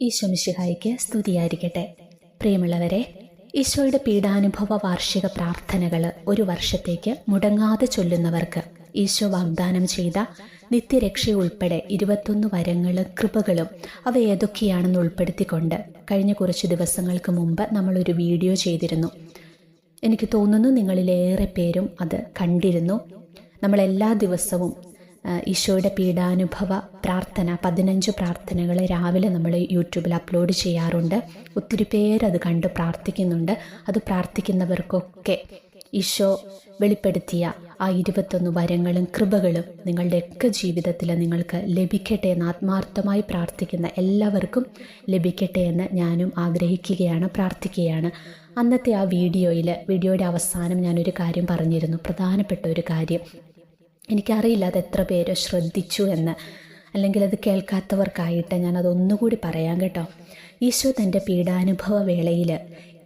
ഈശോ മിശിഹായിക്ക് സ്തുതിയായിരിക്കട്ടെ. പ്രിയമുള്ളവരെ ഈശോയുടെ പീഡാനുഭവ വാർഷിക പ്രാർത്ഥനകൾ ഒരു വർഷത്തേക്ക് മുടങ്ങാതെ ചൊല്ലുന്നവർക്ക് ഈശോ വാഗ്ദാനം ചെയ്ത നിത്യരക്ഷ ഉൾപ്പെടെ ഇരുപത്തൊന്ന് വരങ്ങളും കൃപകളും അവ ഏതൊക്കെയാണെന്ന് ഉൾപ്പെടുത്തിക്കൊണ്ട് കഴിഞ്ഞ കുറച്ച് ദിവസങ്ങൾക്ക് മുമ്പ് നമ്മളൊരു വീഡിയോ ചെയ്തിരുന്നു. എനിക്ക് തോന്നുന്നു നിങ്ങളിലേറെ പേരും അത് കണ്ടിരുന്നു. നമ്മൾ എല്ലാ ദിവസവും ഈശോയുടെ പീഡാനുഭവ പ്രാർത്ഥന പതിനഞ്ച് പ്രാർത്ഥനകൾ രാവിലെ നമ്മൾ യൂട്യൂബിൽ അപ്ലോഡ് ചെയ്യാറുണ്ട്. ഒത്തിരി പേരത് കണ്ട് പ്രാർത്ഥിക്കുന്നുണ്ട്. അത് പ്രാർത്ഥിക്കുന്നവർക്കൊക്കെ ഈശോ വെളിപ്പെടുത്തിയ ആ ഇരുപത്തൊന്ന് വരങ്ങളും കൃപകളും നിങ്ങളുടെയൊക്കെ ജീവിതത്തിൽ നിങ്ങൾക്ക് ലഭിക്കട്ടെ എന്ന് ആത്മാർത്ഥമായി പ്രാർത്ഥിക്കുന്ന എല്ലാവർക്കും ലഭിക്കട്ടെ എന്ന് ഞാനും ആഗ്രഹിക്കുകയാണ് പ്രാർത്ഥിക്കുകയാണ്. അന്നത്തെ ആ വീഡിയോയിൽ വീഡിയോയുടെ അവസാനം ഞാനൊരു കാര്യം പറഞ്ഞിരുന്നു. പ്രധാനപ്പെട്ട ഒരു കാര്യം എനിക്കറിയില്ല അത് എത്ര പേര് ശ്രദ്ധിച്ചു എന്ന്. അല്ലെങ്കിൽ അത് കേൾക്കാത്തവർക്കായിട്ട് ഞാനതൊന്നുകൂടി പറയാം കേട്ടോ. ഈശോ തന്റെ പീഡാനുഭവ വേളയിൽ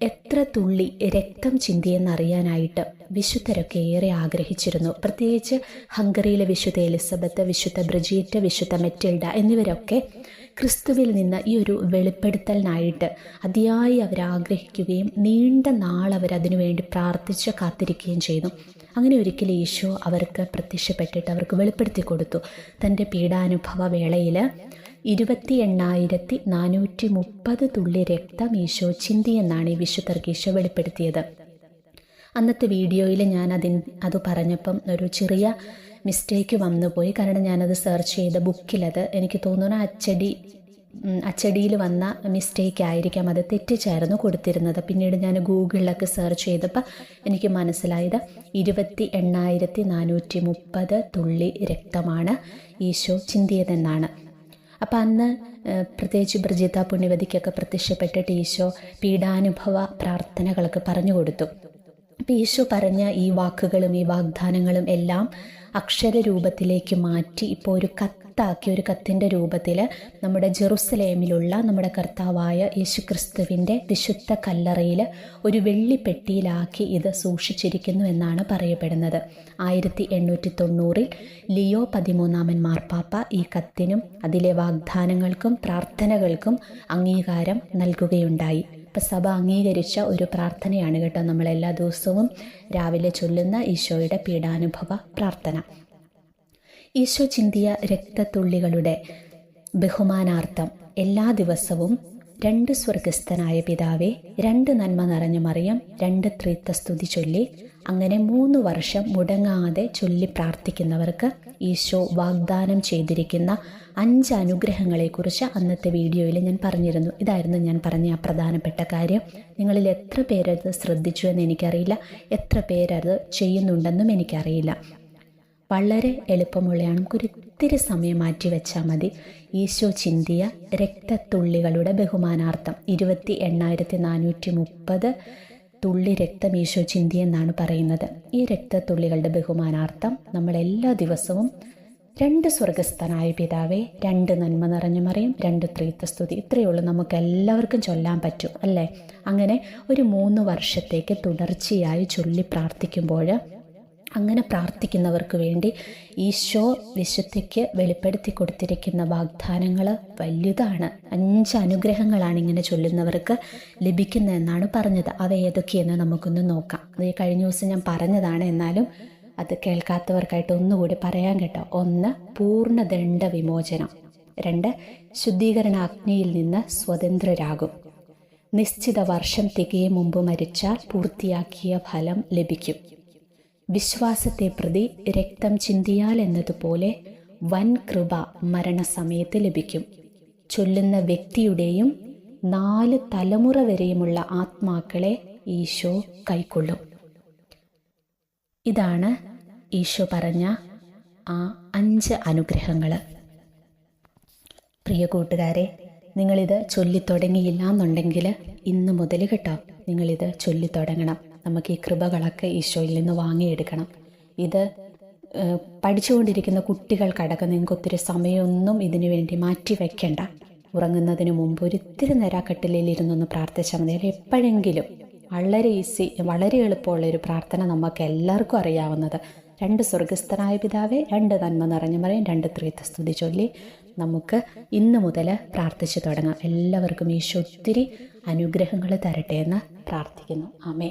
എത്ര തുള്ളി രക്തം ചിന്തിയെന്നറിയാനായിട്ട് വിശുദ്ധരൊക്കെ ഏറെ ആഗ്രഹിച്ചിരുന്നു. പ്രത്യേകിച്ച് ഹംഗറിയിലെ വിശുദ്ധ എലിസബത്ത് വിശുദ്ധ ബ്രിജീറ്റ വിശുദ്ധ മെറ്റിൽഡ എന്നിവരൊക്കെ ക്രിസ്തുവിൽ നിന്ന് ഈ ഒരു വെളിപ്പെടുത്തലിനായിട്ട് അതിയായി അവരാഗ്രഹിക്കുകയും നീണ്ട നാൾ അവർ അതിനു വേണ്ടി പ്രാർത്ഥിച്ച് കാത്തിരിക്കുകയും ചെയ്തു. അങ്ങനെ ഒരിക്കൽ ഈശോ അവർക്ക് പ്രത്യക്ഷപ്പെട്ടിട്ട് അവർക്ക് വെളിപ്പെടുത്തി കൊടുത്തു. തന്റെ പീഡാനുഭവ വേളയിൽ ഇരുപത്തി എണ്ണായിരത്തി നാനൂറ്റി മുപ്പത് തുള്ളി രക്തം ഈശോ ചിന്തിയെന്നാണ് ഈ വിശുദ്ധർക്ക് ഈശോ വെളിപ്പെടുത്തിയത്. അന്നത്തെ വീഡിയോയിൽ ഞാൻ അതിൻ അത് പറഞ്ഞപ്പം ഒരു ചെറിയ മിസ്റ്റേക്ക് വന്നുപോയി. കാരണം ഞാനത് സെർച്ച് ചെയ്ത ബുക്കിലത് എനിക്ക് തോന്നുന്നു അച്ചടി അച്ചടിയിൽ വന്ന മിസ്റ്റേക്ക് ആയിരിക്കാം. അത് തെറ്റിച്ചായിരുന്നു കൊടുത്തിരുന്നത്. പിന്നീട് ഞാൻ ഗൂഗിളിലൊക്കെ സെർച്ച് ചെയ്തപ്പോൾ എനിക്ക് മനസ്സിലായത് ഇരുപത്തി എണ്ണായിരത്തി നാനൂറ്റി മുപ്പത് തുള്ളി രക്തമാണ് ഈശോ ചിന്തിയതെന്നാണ്. അപ്പം അന്ന് പ്രത്യേകിച്ച് ബ്രജിത പുണ്യവതിക്കൊക്കെ പ്രത്യക്ഷപ്പെട്ടിട്ട് ഈശോ പീഡാനുഭവ പ്രാർത്ഥനകളൊക്കെ പറഞ്ഞു കൊടുത്തു. അപ്പം ഈശോ പറഞ്ഞ ഈ വാക്കുകളും ഈ വാഗ്ദാനങ്ങളും എല്ലാം അക്ഷര രൂപത്തിലേക്ക് മാറ്റി ഇപ്പോൾ ഒരു കത്താക്കി ഒരു കത്തിന്റെ രൂപത്തിൽ നമ്മുടെ ജെറുസലേമിലുള്ള നമ്മുടെ കർത്താവായ യേശു ക്രിസ്തുവിന്റെ വിശുദ്ധ കല്ലറയിൽ ഒരു വെള്ളിപ്പെട്ടിയിലാക്കി ഇത് സൂക്ഷിച്ചിരിക്കുന്നു എന്നാണ് പറയപ്പെടുന്നത്. ആയിരത്തി എണ്ണൂറ്റി തൊണ്ണൂറിൽ ലിയോ പതിമൂന്നാമൻ മാർപ്പാപ്പ ഈ കത്തിനും അതിലെ വാഗ്ദാനങ്ങൾക്കും പ്രാർത്ഥനകൾക്കും അംഗീകാരം നൽകുകയുണ്ടായി. ഇപ്പം സഭ അംഗീകരിച്ച ഒരു പ്രാർത്ഥനയാണ് കേട്ടോ നമ്മൾ എല്ലാ ദിവസവും രാവിലെ ചൊല്ലുന്ന ഈശോയുടെ പീഡാനുഭവ പ്രാർത്ഥന. ഈശോ ചിന്തിയ രക്തത്തുള്ളികളുടെ ബഹുമാനാർത്ഥം എല്ലാ ദിവസവും രണ്ട് സ്വർഗസ്ഥനായ പിതാവെ രണ്ട് നന്മ നിറഞ്ഞ മറിയം രണ്ട് ത്രിത്വ സ്തുതി ചൊല്ലി അങ്ങനെ മൂന്ന് വർഷം മുടങ്ങാതെ ചൊല്ലി പ്രാർത്ഥിക്കുന്നവർക്ക് ഈശോ വാഗ്ദാനം ചെയ്തിരിക്കുന്ന അഞ്ച് അനുഗ്രഹങ്ങളെക്കുറിച്ച് അന്നത്തെ വീഡിയോയിൽ ഞാൻ പറഞ്ഞിരുന്നു. ഇതായിരുന്നു ഞാൻ പറഞ്ഞ ആ പ്രധാനപ്പെട്ട കാര്യം. നിങ്ങളിൽ എത്ര പേരത് ശ്രദ്ധിച്ചു എന്ന് എനിക്കറിയില്ല. എത്ര പേരത് ചെയ്യുന്നുണ്ടെന്നും എനിക്കറിയില്ല. വളരെ എളുപ്പമുള്ളതാണ് നമുക്കൊരു ഇത്തിരി സമയം മാറ്റി വെച്ചാൽ മതി. ഈശോ ചിന്തിയ രക്തത്തുള്ളികളുടെ ബഹുമാനാർത്ഥം. ഇരുപത്തി എണ്ണായിരത്തി നാനൂറ്റി മുപ്പത് തുള്ളി രക്തം ഈശോ ചിന്തി എന്നാണ് പറയുന്നത്. ഈ രക്തത്തുള്ളികളുടെ ബഹുമാനാർത്ഥം നമ്മൾ എല്ലാ ദിവസവും രണ്ട് സ്വർഗസ്ഥനായ പിതാവെ രണ്ട് നന്മ നിറഞ്ഞ മറിയും രണ്ട് ത്രീത്വസ്തുതി. ഇത്രയേ ഉള്ളൂ. നമുക്ക് എല്ലാവർക്കും ചൊല്ലാൻ പറ്റും അല്ലേ? അങ്ങനെ ഒരു മൂന്ന് വർഷത്തേക്ക് തുടർച്ചയായി ചൊല്ലി പ്രാർത്ഥിക്കുമ്പോൾ അങ്ങനെ പ്രാർത്ഥിക്കുന്നവർക്ക് വേണ്ടി ഈശോ വിശുദ്ധിക്ക് വെളിപ്പെടുത്തി കൊടുത്തിരിക്കുന്ന വാഗ്ദാനങ്ങൾ വലുതാണ്. അഞ്ച് അനുഗ്രഹങ്ങളാണ് ഇങ്ങനെ ചൊല്ലുന്നവർക്ക് ലഭിക്കുന്നതെന്നാണ് പറഞ്ഞത്. അവ ഏതൊക്കെയെന്ന് നമുക്കൊന്ന് നോക്കാം. അത് കഴിഞ്ഞ ദിവസം ഞാൻ പറഞ്ഞതാണ്. എന്നാലും അത് കേൾക്കാത്തവർക്കായിട്ട് ഒന്നുകൂടി പറയാൻ കേട്ടോ. ഒന്ന് പൂർണദണ്ഡ വിമോചനം രണ്ട് ശുദ്ധീകരണ അഗ്നിയിൽ നിന്ന് സ്വതന്ത്രരാകും. നിശ്ചിത വർഷം തികയും മുമ്പ് മരിച്ചാൽ പൂർത്തിയാക്കിയ ഫലം ലഭിക്കും. വിശ്വാസത്തെ പ്രതി രക്തം ചിന്തിയാൽ എന്നതുപോലെ വൻ കൃപ മരണസമയത്ത് ലഭിക്കും. ചൊല്ലുന്ന വ്യക്തിയുടെയും നാല് തലമുറ വരെയുമുള്ള ആത്മാക്കളെ ഈശോ കൈക്കൊള്ളും. ഇതാണ് ഈശോ പറഞ്ഞ ആ അഞ്ച് അനുഗ്രഹങ്ങൾ പ്രിയ കൂട്ടുകാരെ നിങ്ങളിത് ചൊല്ലിത്തുടങ്ങിയില്ല എന്നുണ്ടെങ്കിൽ ഇന്ന് മുതൽ കേട്ടോ നിങ്ങളിത് ചൊല്ലിത്തുടങ്ങണം. നമുക്ക് ഈ കൃപകളൊക്കെ ഈശോയിൽ നിന്ന് വാങ്ങിയെടുക്കണം. ഇത് പഠിച്ചുകൊണ്ടിരിക്കുന്ന കുട്ടികൾക്കടക്കം നിങ്ങൾക്ക് ഒത്തിരി സമയമൊന്നും ഇതിനു വേണ്ടി മാറ്റി വയ്ക്കേണ്ട ഉറങ്ങുന്നതിന് മുമ്പ് ഒരിത്തിരി നേരം ആ ഇരുന്നൊന്ന് പ്രാർത്ഥിച്ചാൽ മതി. എപ്പോഴെങ്കിലും വളരെ ഈസി വളരെ എളുപ്പമുള്ള ഒരു പ്രാർത്ഥന നമുക്ക് എല്ലാവർക്കും അറിയാവുന്നത്. രണ്ട് സ്വർഗസ്ഥനായ പിതാവേ രണ്ട് നന്മ നിറഞ്ഞ മറിയും രണ്ട് ത്രീത്വ സ്തുതി ചൊല്ലി നമുക്ക് ഇന്ന് മുതൽ പ്രാർത്ഥിച്ചു തുടങ്ങാം. എല്ലാവർക്കും ഈശോ ഒത്തിരി അനുഗ്രഹങ്ങൾ തരട്ടെ എന്ന് പ്രാർത്ഥിക്കുന്നു. ആമേ